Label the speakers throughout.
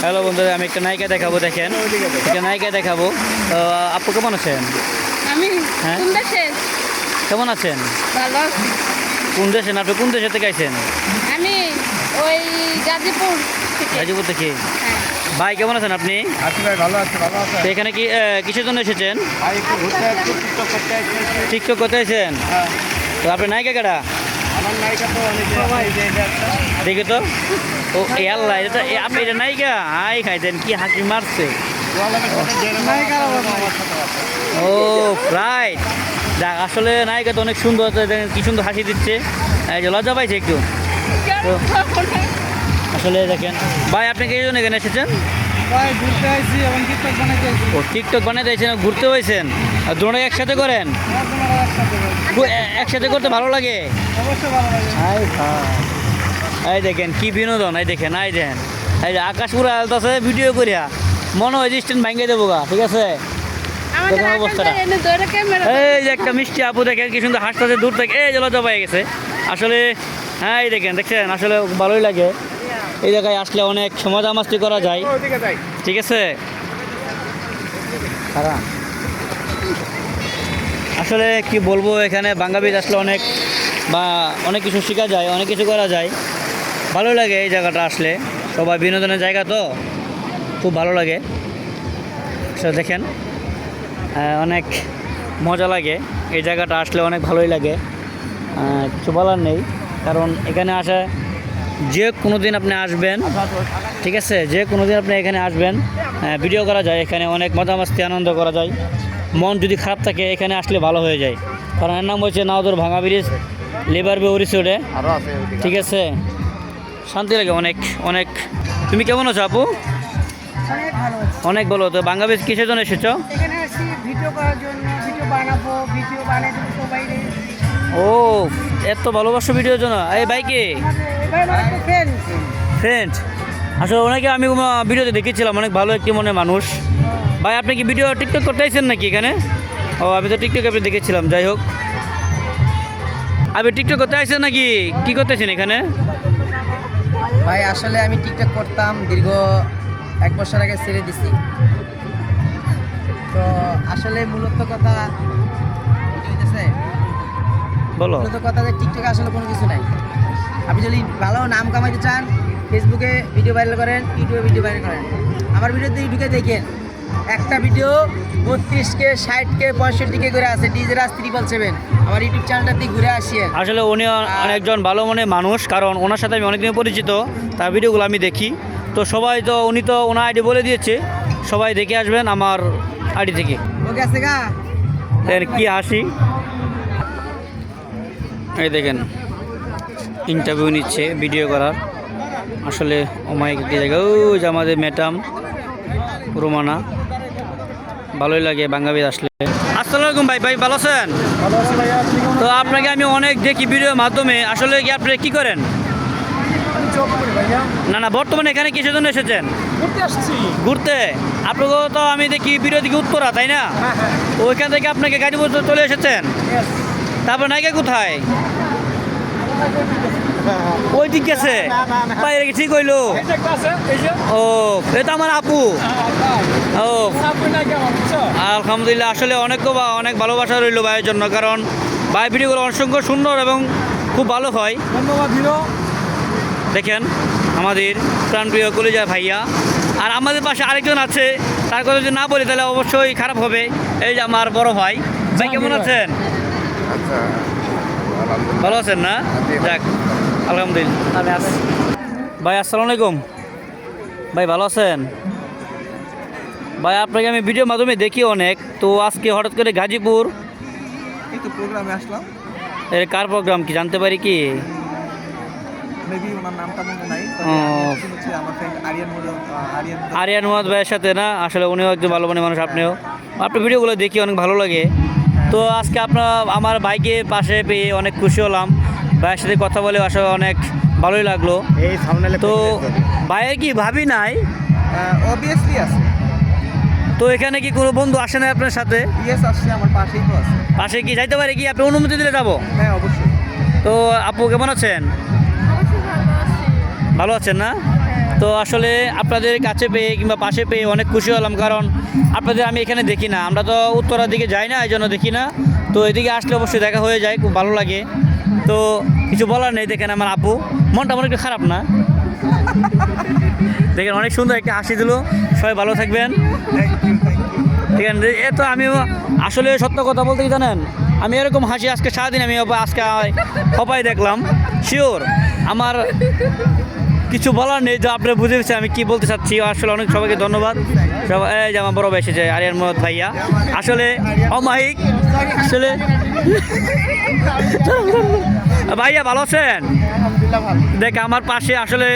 Speaker 1: Hello বন্ধুরা আমি একটা নায়িকা দেখাবো দেখেন। একটা নায়িকা দেখাবো। তো আপু কেমন আছেন?
Speaker 2: আমি
Speaker 1: হ্যাঁ? কেমন আছেন?
Speaker 2: ভালো
Speaker 1: কোন দেশে? না আপনি কোন দেশে থেকে আইছেন?
Speaker 2: আমি ওই গাজীপুর
Speaker 1: গাজীপুর থেকে?
Speaker 2: হ্যাঁ।
Speaker 1: ভাই কেমন আছেন আপনি?
Speaker 3: আছি ভাই ভালো আছে ভালো আছে
Speaker 1: এখানে কি কিসের জন্য এসেছেন?
Speaker 3: টিকটক করতে
Speaker 1: এসেছেন
Speaker 3: হ্যাঁ।
Speaker 1: তো আপনি নায়িকা কেডা দেখে তো। ও এ আল্লাহ এটা আপনি এটা নায়িকা? হাই খাইতেন কি হাঁকি মারছে? ও রাইট যাক আসলে নায়িকা তো অনেক সুন্দর কি সুন্দর হাসি দিচ্ছে। এই যে লজ্জা পাইছে একটু। তো আসলে দেখেন। ভাই আপনি কি জন্য এখানে এসেছেন?
Speaker 3: ভাই ঘুরতে এবং টিকটক বানাইতে
Speaker 1: ও টিকটক এসেছেন ঘুরতে হয়েছেন আর দুটো একসাথে করেন? একসাথে করতে ভালো লাগে?
Speaker 3: অবশ্যই ভালো লাগে।
Speaker 1: আই এই দেখেন কি বিনোদন এই দেখেন এই দেখেন। এই যে আকাশ পুরো আলতাছে ভিডিও করিয়া। মনে হয় স্ট্যান্ড ভাঙিয়ে দেবো গা ঠিক আছে? এই যে একটা মিষ্টি আপু দেখেন কি সুন্দর হাসতেছে দূর থেকে। এই যে লজ্জা পেয়ে গেছে। আসলে হ্যাঁ এই দেখেন দেখছেন? আসলে ভালোই লাগে। এই জায়গায় আসলে অনেক মজা মাস্তি করা যায়। ঠিক আছে? আসলে কি বলব, এখানে বাঙ্গাবীজ আসলে অনেক বা অনেক কিছু শেখা যায়, অনেক কিছু করা যায়। ভালো লাগে এই জায়গাটা আসলে। সবাই বিনোদনের জায়গা তো? খুব ভালো লাগে। সো দেখেন। অনেক মজা লাগে। এই জায়গাটা আসলে অনেক ভালোই লাগে। কিছু বলার নেই। কারণ এখানে আসা যে কোনো দিন আপনি আসবেন ঠিক আছে? যে কোনো দিন আপনি এখানে আসবেন ভিডিও করা যায় এখানে অনেক মজা মজামাস্তি আনন্দ করা যায়। মন যদি খারাপ থাকে এখানে আসলে ভালো হয়ে যায়। কারণ এর নাম হচ্ছে নাওদর ভাঙা ব্রিজ লেবার বে ওরিসোডে
Speaker 3: আরও
Speaker 1: ঠিক আছে? শান্তি লাগে অনেক অনেক। তুমি কেমন আছো আপু?
Speaker 2: অনেক ভালো
Speaker 1: তো বাংলা ব্রিজ কিসের জন্য এসেছ?
Speaker 2: ভিডিও করার জন্য ভিডিও বানাবো ভিডিও বানাই সবাই
Speaker 1: ও এত ভালোবাসো ভিডিওর জন্য। এই বাইকে
Speaker 2: ফ্রেন্ড
Speaker 1: আসলে ওনাকে আমি ভিডিওতে দেখেছিলাম, অনেক ভালো একটি মনে মানুষ। ভাই, আপনি কি ভিডিও টিকটক করতে আইছেন নাকি এখানে? ও, আমি তো টিকটক আপনি দেখেছিলাম, যাই হোক। আপনি টিকটক করতে আইছেন নাকি? কি করতেছেন এখানে?
Speaker 4: ভাই, আসলে আমি টিকটক করতাম দীর্ঘ এক বছর আগে ছেড়ে দিছি। তো আসলে মূলত কথা?
Speaker 1: বলো।
Speaker 4: মূলত কথা যে টিকটকে আসলে কোনো কিছু নাই। আপনি যদি ভালো নাম কামাইতে চান ফেসবুকে ভিডিও ভাইরাল করেন ইউটিউবে ভিডিও ভাইরাল করেন। আমার ভিডিওতে ঢুকে দেখেন একটা ভিডিও বত্রিশ কে ষাট কে পঁয়ষট্টি কে করে আছে ডিজে রাজ ত্রিপল সেভেন আমার ইউটিউব চ্যানেলটাতে ঘুরে আসিয়েন
Speaker 1: আসলে উনি অনেকজন ভালো মনে মানুষ কারণ ওনার সাথে আমি অনেকদিন পরিচিত তার ভিডিওগুলো আমি দেখি। তো সবাই তো উনি তো ওনার আইডি বলে দিয়েছে সবাই দেখে আসবেন আমার আইডি থেকে।
Speaker 4: ওকে আছে গা।
Speaker 1: কি হাসি। এই দেখেন ইন্টারভিউ নিচ্ছে ভিডিও করার। আসলে অমায়িক একটি জায়গা ও যে আমাদের ম্যাডাম রোমানা। ভালোই লাগে বাঙ্গাবি আসলে। আসসালামু আলাইকুম ভাই ভাই ভালো আছেন? তো আপনাকে আমি অনেক দেখি ভিডিওর মাধ্যমে আসলে কি আপনি কি করেন? না না বর্তমানে এখানে কিসের জন্য এসেছেন?
Speaker 3: ঘুরতে
Speaker 1: আপনাকে তো আমি দেখি ভিডিও দিকে উত্তরা তাই না?
Speaker 3: হ্যাঁ হ্যাঁ।
Speaker 1: ওইখান থেকে আপনাকে গাড়ি চলে এসেছেন. তারপর নাইকা কোথায়। ওই কি ঠিক হইল।
Speaker 3: আছে, এই যে।
Speaker 1: ও এটা আমার আপু। ও? আলহামদুলিল্লাহ আসলে অনেক বা- অনেক ভালোবাসা রইল ভাইয়ের জন্য কারণ ভাই ভিডিওগুলো অসংখ্য সুন্দর এবং খুব ভালো হয়।
Speaker 3: ধন্যবাদ
Speaker 1: দেখেন আমাদের প্রাণপ্রিয় কলিজা ভাইয়া। আর আমাদের পাশে আরেকজন আছে তার কথা যদি না বলি তাহলে অবশ্যই খারাপ হবে। এই যে আমার বড় ভাই। ভাই কেমন আছেন?
Speaker 3: আচ্ছা
Speaker 1: ভালো আছেন না? যাক আলহামদুলিল্লাহ। আমি আছি। ভাই আসসালামু আলাইকুম। ভাই ভালো আছেন? ভাই আপনাকে আমি ভিডিওর মাধ্যমে দেখি অনেক। তো আজকে হঠাৎ করে গাজীপুর।
Speaker 3: এই তো প্রোগ্রামে আসলাম।
Speaker 1: এর কার প্রোগ্রাম কি জানতে পারি কি?
Speaker 3: মেবি ওনার নামটা মনে নাই
Speaker 1: ও।
Speaker 3: হচ্ছে আমার ফ্রেন্ড আরিয়ান আরিয়ান
Speaker 1: আরিয়ান মোহাম্মদ ভাইয়ের সাথে না? আসলে উনিও একজন ভালো মানে মানুষ আপনিও। আপনার ভিডিওগুলো দেখি অনেক ভালো লাগে। তো আজকে আপনার আমার বাইকে পাশে পেয়ে অনেক খুশি হলাম। ভাইয়ের সাথে কথা বলে আসলে অনেক ভালোই লাগল।
Speaker 3: এই সামনে
Speaker 1: তো ভাইয়ের কি ভাবি নাই?
Speaker 3: অবভিয়াসলি আছে।
Speaker 1: তো এখানে কি কোনো বন্ধু আসে না আপনার সাথে?
Speaker 3: ইয়েস আসছে আমার পাশেই তো আছে।
Speaker 1: পাশে কি যাইতে পারে কি? আপনি অনুমতি দিলে যাব।
Speaker 3: হ্যাঁ অবশ্যই।
Speaker 1: তো আপু কেমন আছেন?
Speaker 2: অবশ্যই ভালো আছি।
Speaker 1: ভালো আছেন না? তো আসলে আপনাদের কাছে পেয়ে কিংবা পাশে পেয়ে অনেক খুশি হলাম কারণ আপনাদের আমি এখানে দেখি না। আমরা তো উত্তরার দিকে যাই না এই জন্য দেখি না। তো এদিকে আসলে অবশ্যই দেখা হয়ে যায় খুব ভালো লাগে। তো কিছু বলার নেই দেখেন আমার আপু মনটা আমার একটু খারাপ না। দেখেন অনেক সুন্দর একটা হাসি দিল। সবাই ভালো থাকবেন। ঠিক আছে এ তো আমি আসলে সত্য কথা বলতে কি জানেন? আমি এরকম হাসি আজকে সারাদিন আমি আজকে সবাই দেখলাম। শিওর আমার কিছু বলার নেই তো আপনি বুঝে গেছেন আমি কি বলতে চাচ্ছি আসলে অনেক সবাইকে ধন্যবাদ। সবাই এই যে আমার বড় ভাই এসেছে আরিয়ান মোহাম্মদ ভাইয়া। আসলে অমাহিক আসলে ভাইয়া ভালো আছেন? দেখ আমার পাশে আসলে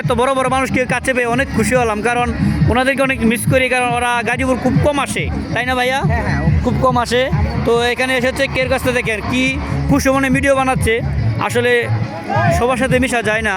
Speaker 1: এত বড় বড় মানুষকে কাছে পেয়ে অনেক খুশি হলাম কারণ ওনাদেরকে অনেক মিস করি কারণ ওরা গাজীপুর খুব কম আসে তাই না ভাইয়া?
Speaker 3: হ্যাঁ, হ্যাঁ,
Speaker 1: খুব কম আসে। তো এখানে এসেছে কের কাছ থেকে দেখেন কি খুশি মনে ভিডিও বানাচ্ছে। আসলে সবার সাথে মিশা যায় না।